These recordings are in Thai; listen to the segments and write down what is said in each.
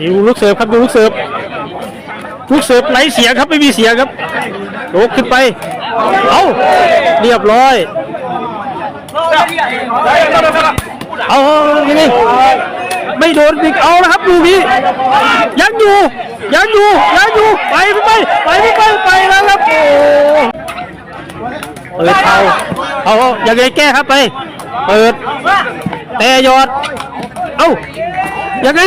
ดูลูกเสิร์ฟครับดูลูกเสิร์ฟลูกเสิร์ฟไร้เสียงครับไม่มีเสียงครับโยกขึ้นไป เอาเรียบร้อย เอายังไงไม่โดนอีกเอาแล้วครับดูนี้ยังอยู่ยังอยู่ยังอยู่ไปไม่ไปไปไม่ไปไปแล้วครับโอ้เปิดเขาเอาอยังไงแก้ครับไป เปิดแต่ยอด เอ้า ยังไง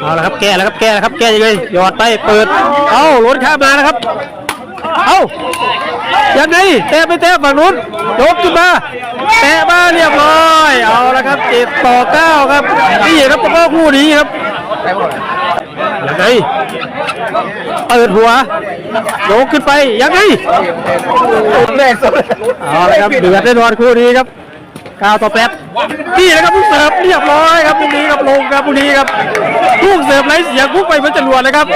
เอาละครับแก้แล้วครับแก้แล้วครับแก้ยังไงหยอดไปเปิด เอ้าล้นข้ามมานะครับ เอ้ายังไงแตะไปแตะฝั่งนู้นยกขึ้นมาแตะมาเรียบร้อย เอาละครับเจ็ดต่อเก้าครับนี่ครับตะก้อคู่นี้ครับยังไงเปิดหัวยกขึ้นไปยังไงเอาละครับเดือดแน่นอนคู่นี้ครับ ก้าวต่อแป๊บนี่นะครับลูกเสิร์ฟเรียบร้อยครับลูกนี้ครับลงครับลูกนี้ครับลูกเสิร์ฟไร้เสียงพุ่งไปเหมือนจรวดเลยครับ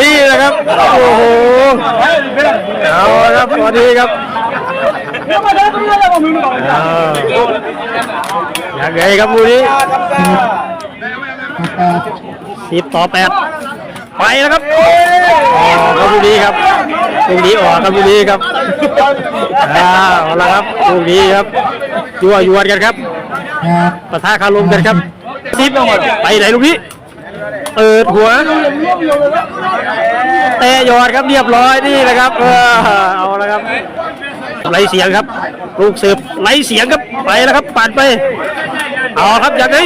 นี่นะครับโอ้โหเอาครับสวัสดีครับอ้าวยังไงครับลูกนี้สิบต่อแปดไปแล้วครับออกครับลูกนี้ครับลูกนี้ออกครับลูกนี้ครับอ้าวเอาละครับลูกนี้ครับ ยัวยวนกันครับปะทะคารมกันครับซิปไปไหนลูกนี้เปิดหัวเตะยอดครับเรียบร้อยนี่แหละครับเออเอาละครับไล่เสียงครับ ลูกเสิร์ฟไล่เสียงครับไปแล้วครับปั่นไปเอาครับยังไง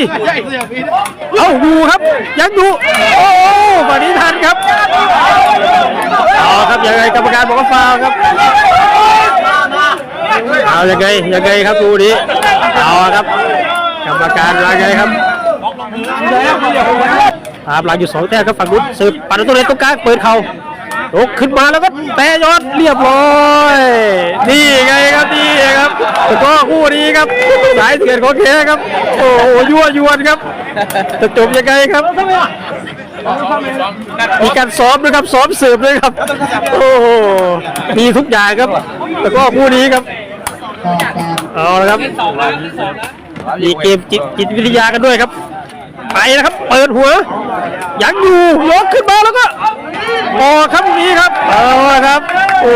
เอาดูครับยังดูโอ้ปฏิทันครับเอาครับยังไงกรรมการบอกว่าฟาวล์ครับ เอายังไงยังไงครับดูนี้เอาครับกรรมการว่าไงครับตามหลังอยู่สองแต้มครับฝั่งนู้นสืบปัดตัวเล็กตรงกลางเปิดเข่าตกขึ้นมาแล้วก็แต่ยอดเรียบร้อยนี่ไงครับนี่ครับแล้วก็คู่นี้ครับสายเถื่อนของแท้ครับ โอ้โหยั่วยวนครับจะจบยังไงครับมีการซ้อมด้วยครับซ้อมสืบด้วยครับ โอ้โหมีทุกอย่างครับแล้วก็คู่นี้ครับ เอาละครับมีเกมจิตจิตวิทยากันด้วยครับ ไปนะครับ เปิดหัว ยังอยู่ยกขึ้นมาแล้วก็ออครับตรงนี้ครับ เอาละครับ โอ้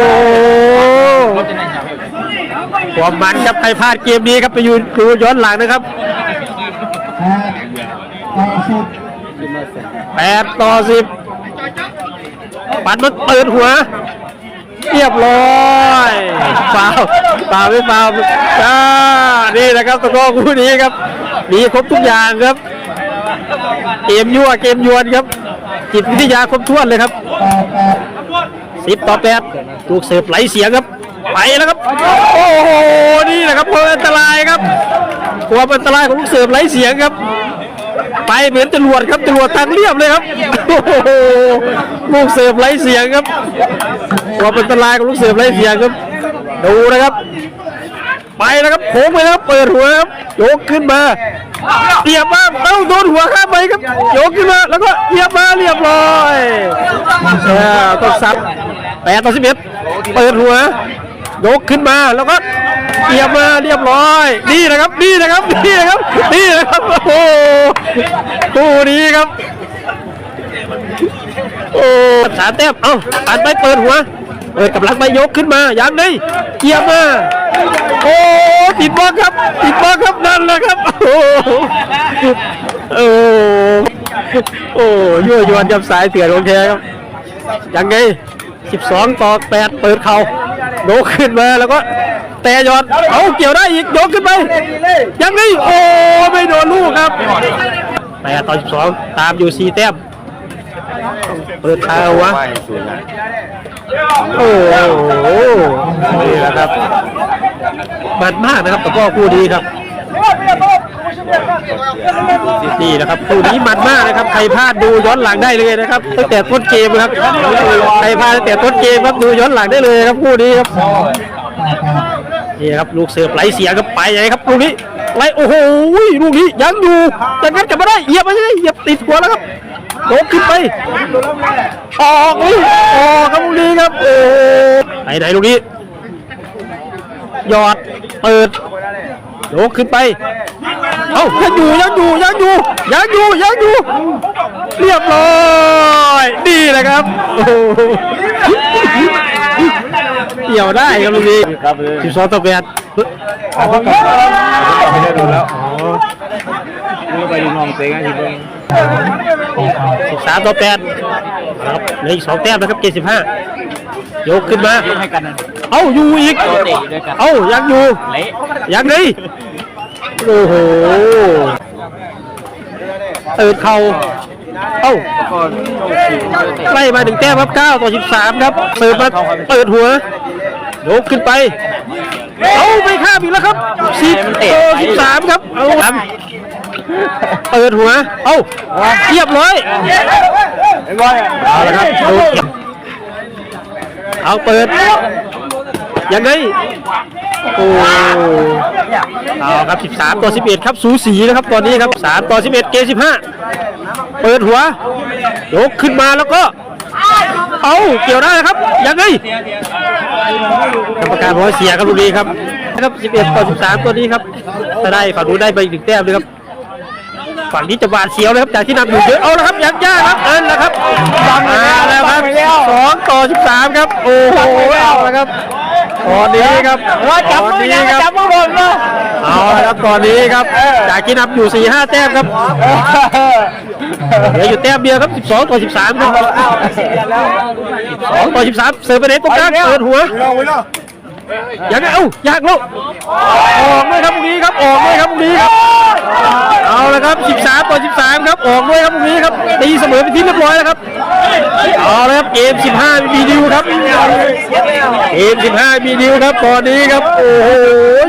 ความมันครับใครพลาดเกมนี้ครับไปอยู่ดูย้อนหลังนะครับแปดต่อสิบแปดต่อสิบปัดมันเปิดหัว เรียบร้อยฟาวฟาวไม่ฟาวอ่านี่แหละครับตะกร้อคู่นี้ครับ มีครบทุกอย่างครับ เกมยั่วเกมยวนครับ จิตวิทยาครบถ้วนเลยครับสิบต่อแปดลูกเสิร์ฟไหลเสียงครับ ไปแล้วครับ โอ้โห นี่แหละครับความอันตรายครับความอันตรายของลูกเสิร์ฟไหลเสียงครับ ไปเหมือนจรวดครับจรวดทางเรียบเลยครับโอ้โหลูกเสิร์ฟไหลเสียงครับความอันตรายของลูกเสิร์ฟไหลเสียงครับ ดูนะครับ ไปแล้วครับโค้งไปแล้วครับเปิดหัวครับโยกขึ้นมาเรียบมาเอ้าโดนหัวข้ามไปครับโยกขึ้นมาแล้วก็เรียบมาเรียบร้อยเออต้องซับแปดต่อสิบเอ็ดเปิดหัว ยกขึ้นมาแล้วก็เรียบมาเรียบร้อย นี่นะครับนี่นะครับนี่นะครับนี่นะครับโอ้โหคู่นี้ครับโอ้สามแต้มเอ้าปันไปเปิดหัวเปิดกับลังไปยกขึ้นมายังไงเกียบมาโอ้ติดบล็อกครับติดบล็อกครับนั่นแหละครับโอ้โอ้โอ้ยั่วยวนกับสายเถื่อนของแท้ครับยังไง 12 ต่อ 8 เปิดเข่า โยกขึ้นมาแล้วก็แต่ยอดเอาเกี่ยวได้อีกโยกขึ้นไปยังไงโอ้ไม่โดนลูกครับ8ต่อ12ตามอยู่4แต้มเปิดทาวะโอ้โหนี่แหละครับมันมากนะครับแต่ก็คู่ดีครับ นี่นะครับคู่นี้มันมากนะครับ ใครพลาดดูย้อนหลังได้เลยนะครับตั้งแต่ต้นเกมครับใครพลาดตั้งแต่ต้นเกมครับดูย้อนหลังได้เลยครับคู่นี้ครับนี่ครับลูกเสือไหลเสียครับไปยังไงครับลูกนี้ไหลโอ้โหลูกนี้ยังอยู่แต่งั้นกลับมาได้เหยียบไปเลยเหยียบติดหัวแล้วครับโดดขึ้นไปออกนี่ออกครับลูกนี้ครับโอ้ไหนไหนลูกนี้หยอดเปิดโยกขึ้นไป เอ้ายังอยู่ยังอยู่ยังอยู่ยังอยู่ยังอยู่ เรียบร้อยดีเลยครับโอ้โหเกี่ยวได้ครับลูกนี้ครับเลยสิบสองต่อแปดไม่ได้ดูแล้วนี่ไปดูน้องเต็งทีเดียวสิบสามต่อแปดครับเหลืออีกสองแต้มนะครับเจ็ดสิบห้าโยกขึ้นมา ให้กันนะ เอ้าอยู่อีก เอ้ายังอยู่ เละ ยังดี โอ้โหเตื่นเข่าเอ้าก็ไล่มาหนึ่งแต้มครับ9ต่อ 13 ครับเปิดมาเปิดหัวยกขึ้นไปเอาไม่ข้ามอีกแล้วครับ10ต่อ13 ครับเอาครับเปิดหัว เอาเรียบร้อยไอ้อยเอาละครับเอาเปิดยังไง โอ้เอาครับ13ต่อ11 ครับ สูสีนะครับตอนนี้ครับ3ต่อ11 เกม15 เปิดหัวยกขึ้นมาแล้วก็ เอาเกี่ยวได้นะครับ ยังไงกรรมการบอกว่าเสียครับลูกนี้ครับนะครับ 11 ต่อ 13 ตัวนี้ครับถ้าได้ฝั่งนู้นได้ไปอีกหนึ่งแต้มเลยครับฝั่งนี้จะหวาดเสียวเลยครับจากที่นำอยู่เยอะเอาละครับยังยากครับเอินแล้วครับมาแล้วครับสองต่อสิบสามครับ โอ้โหเอาละครับ ตอนนี้ครับตอนนี้ครับจับมือโดนเนาะเอาละครับตอนนี้ครับจากที่นำอยู่สี่ห้าแต้มครับเหลืออยู่แต้มเดียวครับ12ต่อ13ครับ2ต่อ13เสิร์ฟไปไหนตรงกลางเปิดหัวยังไงเอ้ายากลูกออกเลยครับตรงนี้ครับออกเลยครับตรงนี้ครับเอาละ ครับ 13 ต่อ 13 ครับ ออกด้วยครับตรงนี้ครับ ตีเสมอไปนที่เรียบร้อยแล้วครับ เอาละครับ เกม 15 มีดิวครับ เกม 15 มีดิวครับ ตอนนี้ครับ โอ้โห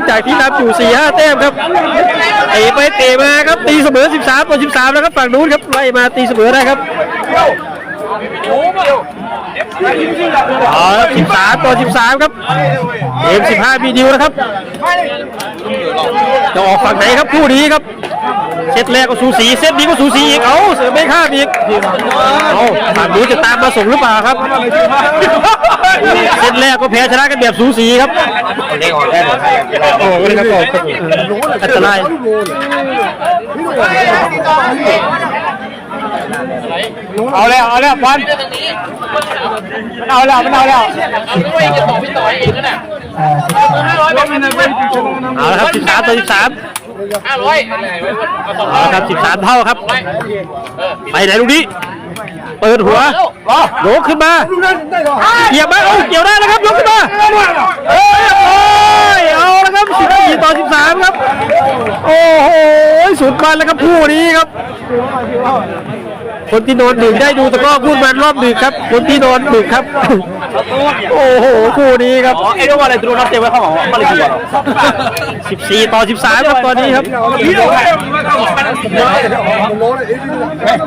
จากที่นำอยู่ 4-5 แต้มครับ เตะไปเตะมาครับ ตีเสมอ 13 ต่อ 13 แล้วครับ ฝั่งนู้นครับ ไล่มาตีเสมอได้ครับเอาละ13 ต่อ 13 ครับ เกม 15 มีดิวนะครับ จะออกฝั่งไหนครับคู่นี้ครับ เซตแรกก็สูสีเซตนี้ก็สูสีอีก เอ้าเสือไม่ข้ามอีก เอาฝั่งนู้นจะตามมาส่งหรือเปล่าครับ เซตแรกก็แพ้ชนะกันแบบสูสีครับเด้งออกได้หมดโอ้โหนี่ครับออกอันตรายเอาแล้วเอาแล้วบอลเอาแล้วมันเอาแล้วเอาละครับ13ต่อ13 ห้าร้อยเอาละครับ13เท่าครับไปไหนลูกนี้ เปิดหัวโยกขึ้นมาเกี่ยวไหมเอ้เกี่ยวได้แล้วครับยกขึ้นมาเอ้ยโอ้ยเอาละครับ14ต่อ13ครับ โอ้โหสุดมันแล้วครับคู่นี้ครับ คนที่นอนดึกได้ดูตะกร้อพูดมันรอบดึกครับ คนที่นอนดึกครับ โอ้โหคู่นี้ครับไอ้เรื่องอะไรตัวนักเตะไว้ข้างหลังมาเลยดีกว่า14 ต่อ 13 ครับตอนนี้ครับ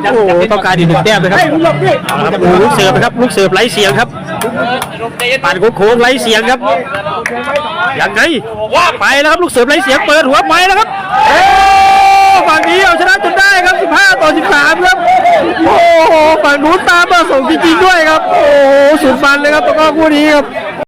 โอ้โหต้องการอีกหนึ่งแต้มเลยครับเอาละครับดูลูกเสิร์ฟนะครับลูกเสิร์ฟไร้เสียงครับปั่นโค้งๆไร้เสียงครับยังไงไปแล้วครับลูกเสิร์ฟไร้เสียงเปิดหัวไปแล้วครับโอ้ ฝั่งนี้เอาชนะจนได้ครับ 15 ต่อ 13 ครับ โอ้โหฝั่งนู้นตามมาส่งจริงๆด้วยครับ โอ้โหสุดมันเลยครับตะก้อคู่นี้ครับ